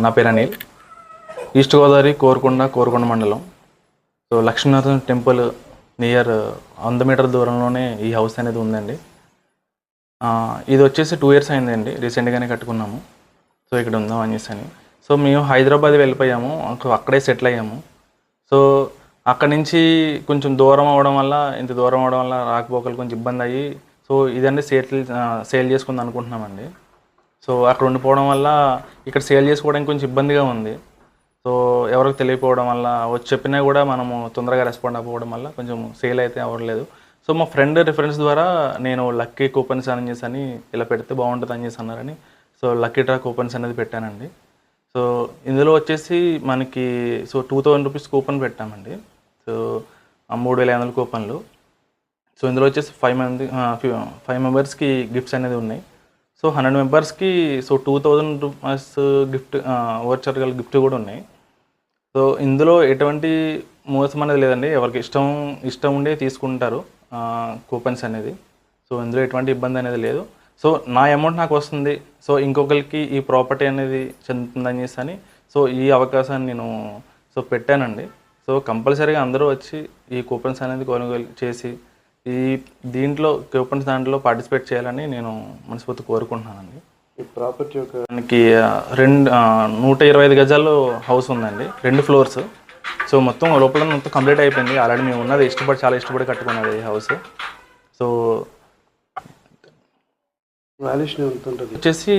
నా పేరు అనిల్. ఈస్ట్ గోదావరి కోరుకొండ కోరుకొండ మండలం. సో లక్ష్మీనాథం టెంపుల్ నియర్ వంద మీటర్ దూరంలోనే ఈ హౌస్ అనేది ఉందండి. ఇది వచ్చేసి టూ ఇయర్స్ అయిందండి. రీసెంట్గానే కట్టుకున్నాము. సో ఇక్కడ ఉందాం అనేసి అని. సో మేము హైదరాబాద్ వెళ్ళిపోయాము. అక్కడే సెటిల్ అయ్యాము. సో అక్కడి నుంచి కొంచెం దూరం అవడం వల్ల ఇంత దూరం అవడం వల్ల రాకపోకలు కొంచెం ఇబ్బంది అయ్యి సో ఇదండి సేల్ సేల్ చేసుకుందాం అనుకుంటున్నామండి. సో అక్కడ ఉండిపోవడం వల్ల ఇక్కడ సేల్ చేసుకోవడానికి కొంచెం ఇబ్బందిగా ఉంది. సో ఎవరికి తెలియకపోవడం వల్ల వచ్చి చెప్పినా కూడా మనము తొందరగా రెస్పాండ్ అవ్వడం వల్ల కొంచెం సేల్ అయితే అవ్వట్లేదు. సో మా ఫ్రెండ్ రిఫరెన్స్ ద్వారా నేను లక్కీ కూపన్స్ అని చేసి అని ఇలా పెడితే బాగుంటుంది అని చేసి అన్నారని. సో లక్కీ డ్రా కూపన్స్ అనేది పెట్టానండి. సో ఇందులో వచ్చేసి మనకి so two thousand rupees coupon పెట్టామండి. సో మూడు వేల ఐదు వందల కూపన్లు. సో ఇందులో వచ్చేసి ఫైవ్ మంది ఫైవ్ మెంబర్స్కి గిఫ్ట్స్ అనేది ఉన్నాయి. సో హండ్రెడ్ మెంబర్స్కి so two thousand rupees gift voucher గల గిఫ్ట్ కూడా ఉన్నాయి. సో ఇందులో ఎటువంటి మోసం అనేది లేదండి. ఎవరికి ఇష్టం ఇష్టం ఉండే తీసుకుంటారు కూపన్స్ అనేది. సో ఇందులో ఎటువంటి ఇబ్బంది అనేది లేదు. సో నా అమౌంట్ నాకు వస్తుంది. సో ఇంకొకరికి ఈ ప్రాపర్టీ అనేది చెందుతుందని చేసి అని సో ఈ అవకాశాన్ని నేను సో పెట్టానండి. సో కంపల్సరీగా అందరూ వచ్చి ఈ కూపన్స్ అనేది కొనుగోలు చేసి ఈ దీంట్లో కూపన్స్ దాంట్లో పార్టిసిపేట్ చేయాలని నేను మనస్ఫూర్తి కోరుకుంటున్నానండి. ఈ ప్రాపర్టీ యొక్క మనకి ఆ, రెండు నూట ఇరవై ఐదు గజాల్లో హౌస్ ఉందండి. రెండు ఫ్లోర్స్. సో మొత్తం లోపల మొత్తం కంప్లీట్ అయిపోయింది. ఆల్రెడీ మేము ఉన్నది ఇష్టపడి చాలా ఇష్టపడి కట్టుకున్నది ఈ హౌస్. సో వాల్యుయేషన్ ఎంత ఉంటుంది? వచ్చేసి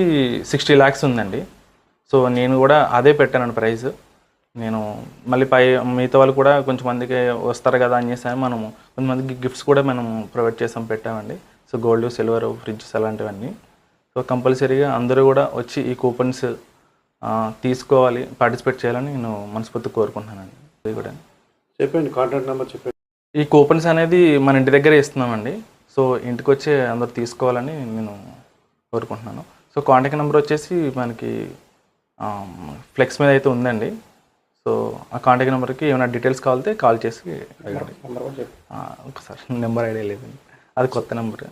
సిక్స్టీ ల్యాక్స్ ఉందండి. సో నేను కూడా అదే పెట్టానండి ప్రైస్. నేను మళ్ళీ పై మిగతా వాళ్ళు కూడా కొంచెం మందికి వస్తారు కదా అని చేసి మనము కొంతమందికి గిఫ్ట్స్ కూడా మనం ప్రొవైడ్ చేసాం పెట్టామండి. సో గోల్డ్ సిల్వర్ ఫ్రిడ్జెస్ అలాంటివన్నీ. సో కంపల్సరీగా అందరూ కూడా వచ్చి ఈ కూపన్స్ తీసుకోవాలి పార్టిసిపేట్ చేయాలని నేను మనస్ఫూర్తి కోరుకుంటున్నానండి. ఇది కూడా. చెప్పండి కాంటాక్ట్ నెంబర్ చెప్పండి. ఈ కూపన్స్ అనేది మన ఇంటి దగ్గరే ఇస్తున్నామండి. సో ఇంటికి వచ్చి అందరు తీసుకోవాలని నేను కోరుకుంటున్నాను. సో కాంటాక్ట్ నెంబర్ వచ్చేసి మనకి ఫ్లెక్స్ మీద అయితే ఉందండి. సో ఆ కాంటాక్ట్ నెంబర్కి ఏమైనా డీటెయిల్స్ కావాలితే కాల్ చేసి ఒకసారి నెంబర్ ఐడియా లేదండి అది కొత్త నెంబర్